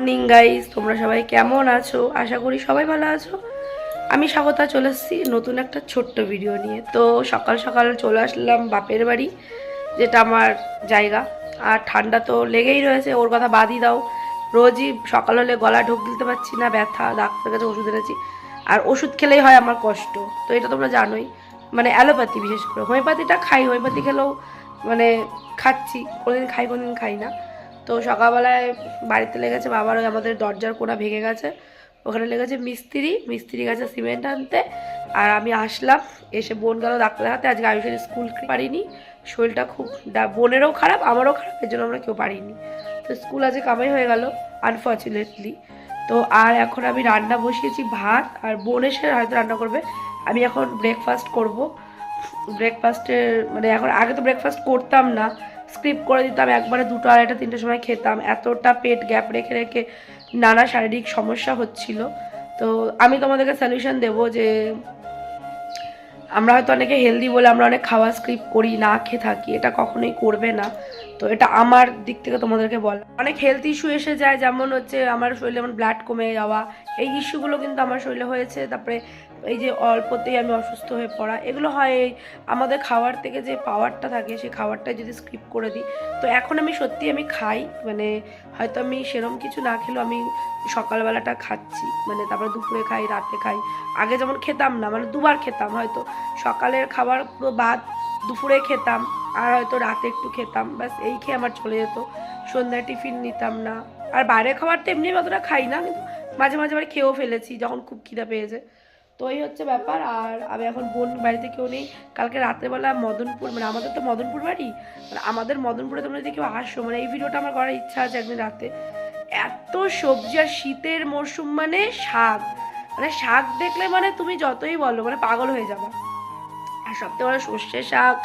Morning guys তোমরা সবাই কেমন আছো? আশা করি সবাই ভালো আছো। আমি স্বাগতা, চলে এসেছি নতুন একটা ছোট্ট ভিডিও নিয়ে। তো সকাল সকাল চলে আসলাম বাপের বাড়ি, যেটা আমার জায়গা। আর ঠান্ডা তো লেগেই রয়েছে, ওর কথা বাদই দাও। রোজই সকাল হলে গলা ঢোক দিতে পারছি না, ব্যথা ডাক্তার কাছে ওষুধ এনেছি। আর ওষুধ খেলেই হয় আমার কষ্ট। তো এটা তোমরা জানোই। মানে অ্যালোপ্যাথি বিশেষ করে। হোমিওপ্যাথিটা খাই, হোমিওপ্যাথি খেলেও মানে খাচ্ছি। কোনোদিন খাই কোনোদিন খাই না। তো সকালবেলায় বাড়িতে লেগেছে বাবার ওই আমাদের দরজার কোনা ভেঙে গেছে। ওখানে লেগেছে মিস্ত্রি মিস্ত্রি গেছে সিমেন্ট আনতে। আর আমি আসলাম, এসে বোন গেল ডাক্তার দেখাতে আজকে আমি আয়ুষের স্কুল পারিনি। শরীরটা খুব বোনেরও খারাপ, আমারও খারাপ, এর জন্য আমরা কেউ পারিনি। তো স্কুল আজকে কামাই হয়ে গেল আনফর্চুনেটলি তো আর এখন আমি রান্না বসিয়েছি, ভাত, আর বোন এসে হয়তো রান্না করবে। আমি এখন ব্রেকফাস্ট করব। ব্রেকফাস্টের মানে এখন আগে তো ব্রেকফাস্ট করতাম না। স্কিপ করে দিতাম, একবারে দুটো আড়াইটা, তিনটের সময় খেতাম। এতটা পেট গ্যাপ রেখে রেখে নানা শারীরিক সমস্যা হচ্ছিল। তো আমি তোমাদেরকে সলিউশন দেবো যে, আমরা হয়তো অনেকে হেলদি বলে আমরা অনেক খাওয়া স্কিপ করি, না খেয়ে থাকি, এটা কখনোই করবে না। তো এটা আমার দিক থেকে তোমাদেরকে বলা। অনেক হেলথ ইস্যু এসে যায়, যেমন হচ্ছে আমার শরীরে যেমন ব্লাড কমে যাওয়া, এই ইস্যুগুলো কিন্তু আমার শরীরে হয়েছে। তারপরে এই যে অল্পতেই আমি অসুস্থ হয়ে পড়া, এগুলো হয় আমাদের খাওয়ার থেকে যে পাওয়ারটা থাকে, সেই খাবারটা যদি স্কিপ করে দিই। তো এখন আমি সত্যি আমি খাই মানে হয়তো আমি সেরম কিছু না খেলেও আমি সকালবেলাটা খাচ্ছি মানে তারপরে দুপুরে খাই, রাতে খাই। আগে যেমন খেতাম না মানে দুবার খেতাম হয়তো। সকালের খাবার পুরো বাদ, দুপুরে খেতাম, আর হয়তো রাতে একটু খেতাম, ব্যাস এই খেয়ে আমার চলে যেত। সন্ধ্যায় টিফিন নিতাম না। আর বাইরের খাবার তো এমনি অতটা খাই না, কিন্তু মাঝে মাঝে আবার খেয়েও ফেলেছি, যখন খুব খিদা পেয়েছে। তো এই হচ্ছে ব্যাপার। আর আমি এখন বোন বাড়িতে কেউ নেই। কালকে রাত্রেবেলা মদনপুর মানে আমাদের তো মদনপুর বাড়ি। মানে আমাদের মদনপুরে তোমরা যদি কেউ আসো মানে এই ভিডিওটা আমার করার ইচ্ছা আছে একদিন রাতে। এত সবজি আর শীতের মরশুম মানে শাক। মানে শাক দেখলে মানে তুমি যতই বলো মানে পাগল হয়ে যাবা। আর সবথেকে বড় সর্ষে শাক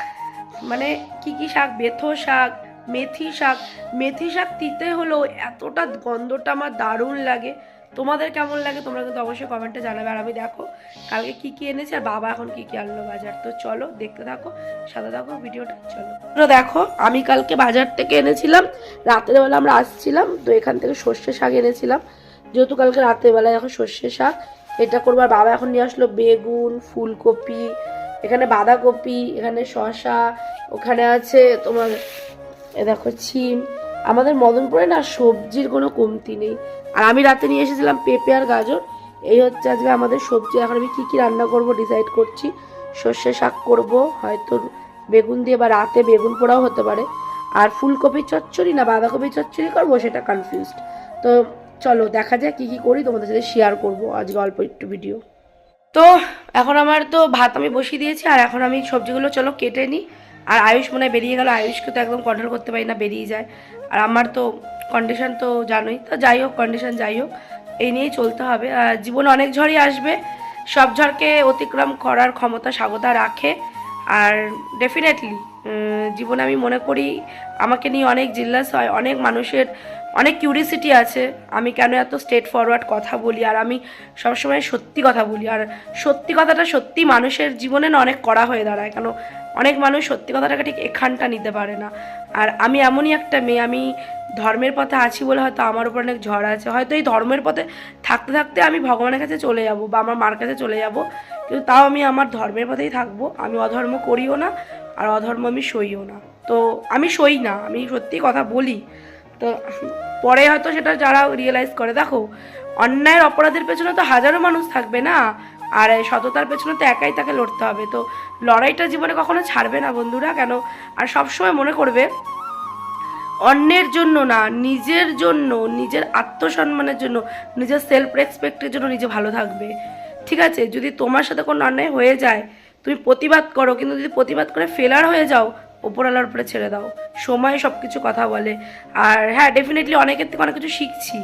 মানে কি কি শাক? বেথো শাক, মেথি শাক। মেথি শাক তিতে হলেও এতটা গন্ধটা আমার দারুণ লাগে। তোমাদের কেমন লাগে তোমরা কিন্তু অবশ্যই কমেন্টে জানাবে। আর আমি দেখো, কালকে কি কি এনেছি, আর বাবা এখন কি কি আনলো বাজার। তো চলো, দেখতে থাকো, সাথে থাকো, ভিডিওটা চলো। দেখো, আমি কালকে বাজার থেকে এনেছিলাম, রাতের বেলা আমরা আসছিলাম, তো এখান থেকে সর্ষে শাক এনেছিলাম। যেহেতু কালকে রাতের বেলায় এখন সর্ষে শাক, এটা করব। আর বাবা এখন নিয়ে আসলো বেগুন, ফুলকপি, এখানে বাঁধাকপি, এখানে শসা, ওখানে আছে তোমার, এ দেখো, ছিম আমাদের মদনপুরে না সবজির কোনো কমতি নেই। আর আমি রাতে নিয়ে এসেছিলাম পেঁপে আর গাজর। এই হচ্ছে আজকে আমাদের সবজি। এখন আমি কী কী রান্না করব ডিসাইড করছি। সর্ষে শাক করব, হয়তো বেগুন দিয়ে বা রাতে বেগুন পোড়াও হতে পারে। আর ফুলকপি চচ্চড়ি না বাঁধাকপি চচ্চড়ি করব সেটা কনফিউজড তো চলো দেখা যাক কী কী করি, তোমাদের সাথে শেয়ার করব আজকে অল্প একটু ভিডিও তো এখন আমার তো ভাত আমি বসিয়ে দিয়েছি, আর এখন আমি সবজিগুলো চলো কেটে নিই। আর আয়ুষ মনে হয় বেরিয়ে গেল, আয়ুষকে তো একদম কন্ট্রোল করতে পারি না, বেরিয়ে যায়। আর আমার তো কন্ডিশন তো জানোই, তো যাই হোক কন্ডিশন যাই হোক, এই নিয়েই চলতে হবে। আর জীবনে অনেক ঝড়ই আসবে, সব ঝড়কে অতিক্রম করার ক্ষমতা স্বাগতা রাখে। আর ডেফিনেটলি জীবনে আমি মনে করি আমাকে নিয়ে অনেক জিল্লাস হয়, অনেক মানুষের, অনেক কিউরিসিটি আছে। আমি কেন এত স্টেট ফরওয়ার্ড কথা বলি, আর আমি সবসময় সত্যি কথা বলি। আর সত্যি কথাটা সত্যি মানুষের জীবনে না অনেক কড়া হয়ে দাঁড়ায়, কেন অনেক মানুষ সত্যি কথাটাকে ঠিক এখানটা নিতে পারে না। আর আমি এমনই একটা মেয়ে, আমি ধর্মের পথে আছি বলে হয়তো আমার উপর অনেক ঝড় আছে। হয়তো এই ধর্মের পথে থাকতে থাকতে আমি ভগবানের কাছে চলে যাব বা আমার মার কাছে চলে যাব। কিন্তু তাও আমি আমার ধর্মের পথেই থাকব। আমি অধর্ম করিও না আর অধর্ম আমি সইও না। তো আমি সই না, আমি সত্যি কথা বলি। তো পরে হয়তো সেটা যারা রিয়েলাইজ করে, দেখো, অন্যায়ের অপরাধের পেছনে তো হাজারো মানুষ থাকবে না? আর সততার পেছনে তো একাই তাকে লড়তে হবে। তো লড়াইটা জীবনে কখনো ছাড়বে না বন্ধুরা, কেন? আর সবসময় মনে করবে, অন্যের জন্য না, নিজের জন্য, নিজের আত্মসম্মানের জন্য, নিজের সেলফ রেসপেক্টের জন্য নিজে ভালো থাকবে। ঠিক আছে? যদি তোমার সাথে কোনো অন্যায় হয়ে যায়, তুমি প্রতিবাদ করো, কিন্তু যদি প্রতিবাদ করে ফেলার হয়ে যাও ওপরওয়ালার উপরে ছেড়ে দাও। সময় সব কিছু কথা বলে। আর হ্যাঁ ডেফিনেটলি অনেকের থেকে অনেক কিছু শিখছি।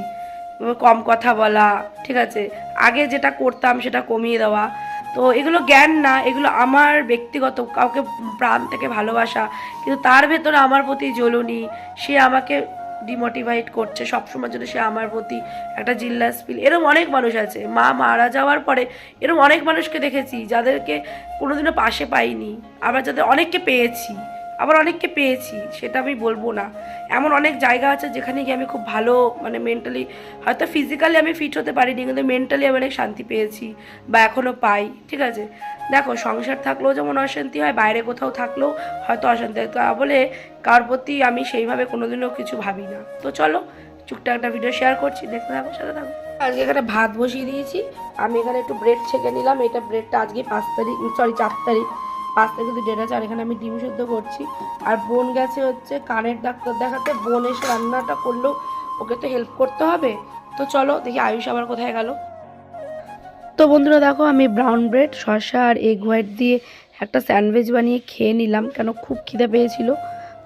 কম কথা বলা, ঠিক আছে? আগে যেটা করতাম সেটা কমিয়ে দেওয়া। তো এগুলো জ্ঞান না, এগুলো আমার ব্যক্তিগত, কাউকে প্রাণ থেকে ভালোবাসা। কিন্তু তার ভেতরে আমার প্রতি জ্বলনি, সে আমাকে ডিমোটিভাইট করছে, সবসময়ের জন্য সে আমার প্রতি একটা জিল্লাস ফিল এরকম অনেক মানুষ আছে। মা মারা যাওয়ার পরে এরকম অনেক মানুষকে দেখেছি, যাদেরকে কোনোদিনও পাশে পাইনি। আবার যাদের অনেককে পেয়েছি। আবার অনেককে পেয়েছি, সেটা আমি বলব না। এমন অনেক জায়গা আছে যেখানে গিয়ে আমি খুব ভালো মানে মেন্টালি হয়তো ফিজিক্যালি আমি ফিট হতে পারিনি, কিন্তু মেন্টালি আমি অনেক শান্তি পেয়েছি বা এখনও পাই, ঠিক আছে? দেখো, সংসার থাকলেও যেমন অশান্তি হয়, বাইরে কোথাও থাকলেও হয়তো অশান্তি হয়। তা বলে কার প্রতি আমি সেইভাবে কোনোদিনও কিছু ভাবি না। তো চলো, টুকটাক একটা ভিডিও শেয়ার করছি, দেখতে থাকো, সাথে থাকো। আজকে এখানে ভাত বসিয়ে দিয়েছি, আমি এখানে একটু ব্রেড ছেঁকে নিলাম, এটা ব্রেডটা আজকে পাঁচ তারিখ সরি চার তারিখ। তারিখ কিন্তু ডেট আছে আর এখানে আমি ডিম সেদ্ধ করছি। আর বোন গেছে হচ্ছে কানের ডাক্তার দেখাতে। বোন এসে রান্নাটা করলেও ওকে তো হেল্প করতে হবে। তো চলো, দেখি আয়ুষ আবার কোথায় গেল। তো বন্ধুরা, দেখো আমি ব্রাউন ব্রেড শসা আর এগ হোয়াইট দিয়ে একটা স্যান্ডউইচ বানিয়ে খেয়ে নিলাম, কেন খুব খিদে পেয়েছিল।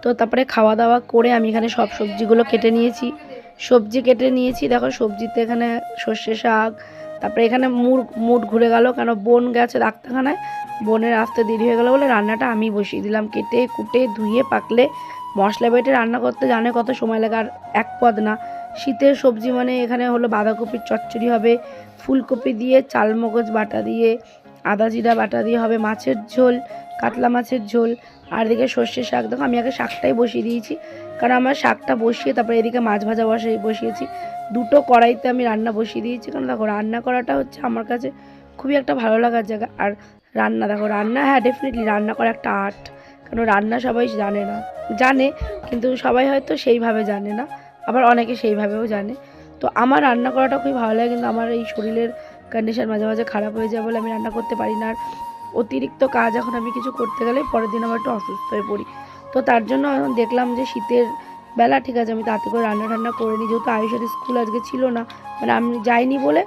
তো তারপরে খাওয়া দাওয়া করে আমি এখানে সব সবজিগুলো কেটে নিয়েছি। সবজি কেটে নিয়েছি, দেখো সবজিতে এখানে সর্ষে শাক তারপরে এখানে মুড মুড ঘুরে গেল কেন বোন গেছে ডাক্তারখানায়। বোনের আসতে দেরি হয়ে গেলো বলে রান্নাটা আমি বসিয়ে দিলাম, কেটে কুটে, ধুয়ে, পাকলে। মশলা বেটে রান্না করতে জানে কত সময় লাগে আর এক পদ না। শীতের সবজি মানে এখানে হলো বাঁধাকপির চচ্চড়ি হবে, ফুলকপি দিয়ে চালমগজ বাটা দিয়ে আদা, জিরা, বাটা দিয়ে হবে মাছের ঝোল, কাতলা মাছের ঝোল, আর এদিকে সর্ষে শাক। দেখো, আমি আগে শাকটাই বসিয়ে দিয়েছি, কারণ আমার শাকটা বসিয়ে তারপরে এদিকে মাছ ভাজা বসিয়ে বসিয়েছি। দুটো কড়াইতে আমি রান্না বসিয়ে দিয়েছি, কারণ দেখো, রান্না করাটা হচ্ছে আমার কাছে খুবই একটা ভালো লাগার জায়গা। আর রান্না, দেখো, রান্না হ্যাঁ ডেফিনেটলি রান্না করা একটা আর্ট কারণ রান্না সবাই জানে না। জানে, কিন্তু সবাই হয়তো সেইভাবে জানে না, আবার অনেকে সেইভাবেও জানে। তো আমার রান্না করাটা খুবই ভালো লাগে, কিন্তু আমার এই শরীরের কন্ডিশন মাঝে মাঝে খারাপ হয়ে যায় বলে আমি রান্না করতে পারি না। আর অতিরিক্ত কাজ এখন আমি কিছু করতে গেলে পরের দিন আমার একটু অসুস্থ হয়ে পড়ি। তো তার জন্য দেখলাম যে শীতের বেলা ঠিক আছে, আমি তাতে করে রান্না টান্না করে নিই। যেহেতু আয়ুষের স্কুল আজকে ছিল না মানে আমি যাইনি বলে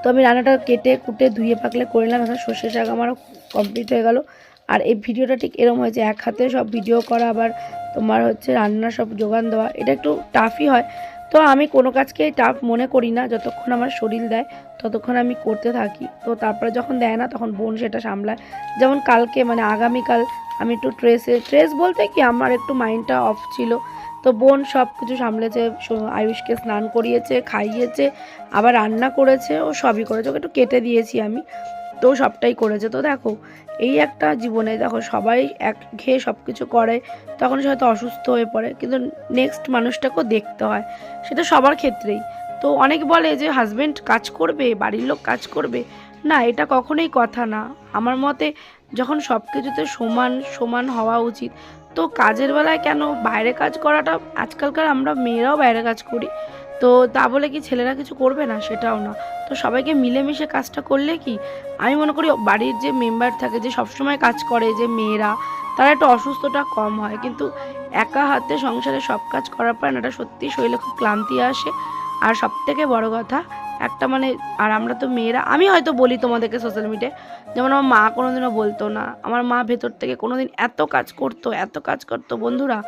তো আমি রান্নাটা কেটে কুটে ধুয়ে পাকলে করে নিলাম। এখন সর্ষে শাক আমারও কমপ্লিট হয়ে গেল। আর এই ভিডিওটা ঠিক এরকম হয়েছে, এক হাতে সব ভিডিও করা, আবার তোমার হচ্ছে রান্না সব যোগান দেওয়া। এটা একটু টাফই হয় তো আমি কোনো কাজকে টাফ মনে করি না, যতক্ষণ আমার শরীর দেয়, ততক্ষণ আমি করতে থাকি। তো তারপরে যখন দেয় না, তখন বোন সেটা সামলায়। যেমন কালকে মানে আগামীকাল আমি একটু ট্রেসে ট্রেস বলতে কি, আমার একটু মাইন্ডটা অফ ছিল। তো বোন সব কিছু সামলেছে আয়ুষকে স্নান করিয়েছে, খাইয়েছে, আবার রান্না করেছে, ও সবই করেছে। ওকে একটু কেটে দিয়েছি আমি। তো সবটাই করেছে। তো দেখো, এই একটা জীবনে দেখো সবাই এক ঘেয়ে সব কিছু করে, তখন সে হয়তো অসুস্থ হয়ে পড়ে, কিন্তু নেক্সট মানুষটাকেও দেখতে হয়। সেটা সবার ক্ষেত্রেই। তো অনেক বলে যে হাজব্যান্ড কাজ করবে, বাড়ির লোক কাজ করবে? না, এটা কখনোই কথা না। আমার মতে যখন সব কিছুতে সমান সমান হওয়া উচিত, তো কাজের বেলায় কেন বাইরে কাজ করাটা? আজকালকার আমরা মেয়েরাও বাইরে কাজ করি। তো তা বলে কি ছেলেরা কিছু করবে না? সেটাও না। তো সবাইকে মিলেমিশে কাজটা করলে কি? আমি মনে করি বাড়ির যে মেম্বার থাকে, যে সবসময় কাজ করে, যে মেয়েরা, তারা একটু অসুস্থটা কম হয়। কিন্তু একা হাতে সংসারে সব কাজ করার পর এটা সত্যি শরীরে খুব ক্লান্তি আসে। আর সব থেকে বড় কথা, একটা মানে আর আমরা তো মেয়েরা, আমি হয়তো বলি তোমাদেরকে সোশ্যাল মিডিয়ায় যেমন আমার মা কোনোদিনও বলতো না। আমার মা ভেতর থেকে কোনোদিন এত কাজ করতো, এত কাজ করতো বন্ধুরা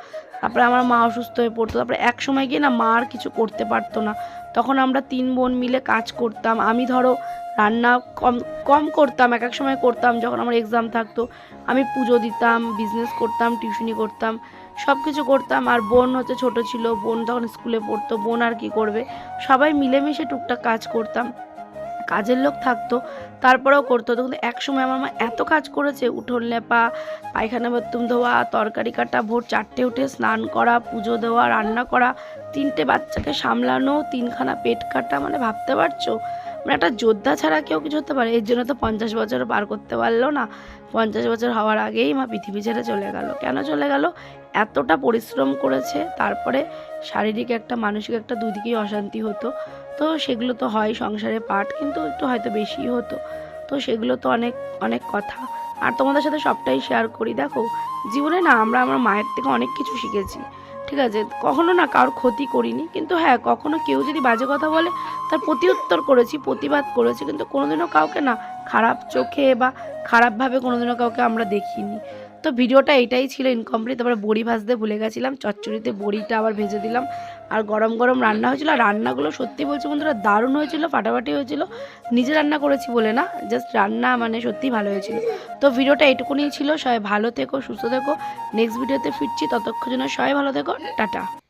তারপরে আমার মা অসুস্থ হয়ে পড়তো। তারপরে এক সময় গিয়ে না মা আর কিছু করতে পারতো না। তখন আমরা তিন বোন মিলে কাজ করতাম। আমি ধরো রান্না কম কম করতাম, এক এক সময় করতাম যখন আমার এক্সাম থাকতো। আমি পুজো দিতাম বিজনেস করতাম টিউশনি করতাম সব কিছু করতাম। আর বোন হচ্ছে ছোট ছিল, বোন তখন স্কুলে পড়তো, বোন আর কি করবে? সবাই মিলেমিশে টুকটাক কাজ করতাম। কাজের লোক থাকতো, তারপরেও করতো। তো কিন্তু এক সময় আমার মা এত কাজ করেছে, উঠোন লেপা, পায়খানা বাথরুম ধোয়া, তরকারি কাটা, ভোর চারটে উঠে স্নান করা, পুজো দেওয়া, রান্না করা, তিনটে বাচ্চাকে সামলানো, তিনখানা পেট কাটা মানে ভাবতে পারছ? মানে একটা যোদ্ধা ছাড়া কেউ কিছু হতে পারে। এর জন্য তো পঞ্চাশ বছর পার করতে পারল না। পঞ্চাশ বছর হওয়ার আগেই মা পৃথিবী ছেড়ে চলে গেল। কেন চলে গেল? এতটা পরিশ্রম করেছে, তারপরে শারীরিক একটা, মানসিক একটা দুদিকেই অশান্তি হতো। তো সেগুলো তো হয় সংসারে পাঠ কিন্তু একটু হয়তো বেশি হতো। তো সেগুলো তো অনেক অনেক কথা। আর তোমাদের সাথে সবটাই শেয়ার করি, দেখো, জীবনে না আমরা আমার মায়ের থেকে অনেক কিছু শিখেছি, ঠিক আছে? কখনো না কারোর ক্ষতি করিনি, কিন্তু হ্যাঁ কখনো কেউ যদি বাজে কথা বলে, তার প্রতিউত্তর করেছি, প্রতিবাদ করেছি, কিন্তু কোনোদিনও কাউকে না খারাপ চোখে বা খারাপভাবে কোনোদিনও কাউকে আমরা দেখিনি। তো ভিডিওটা এটাই ছিল ইনকমপ্লিট তারপরে বড়ি ভাজতে ভুলে গেছিলাম, চচ্চড়িতে বড়িটা আবার ভেজে দিলাম। আর গরম গরম রান্না হয়েছিল, আর রান্নাগুলো সত্যি বলছি বন্ধুরা দারুণ হয়েছিল, ফাটাফাটি হয়েছিল। নিজে রান্না করেছি বলে না জাস্ট রান্না মানে সত্যি ভালো হয়েছিল। তো ভিডিওটা এটুকুনি ছিল, সবাই ভালো থেকো, সুস্থ থেকো। নেক্সট ভিডিওতে ফিরছি ততক্ষণ জন্য সবাই ভালো থেকো, টাটা।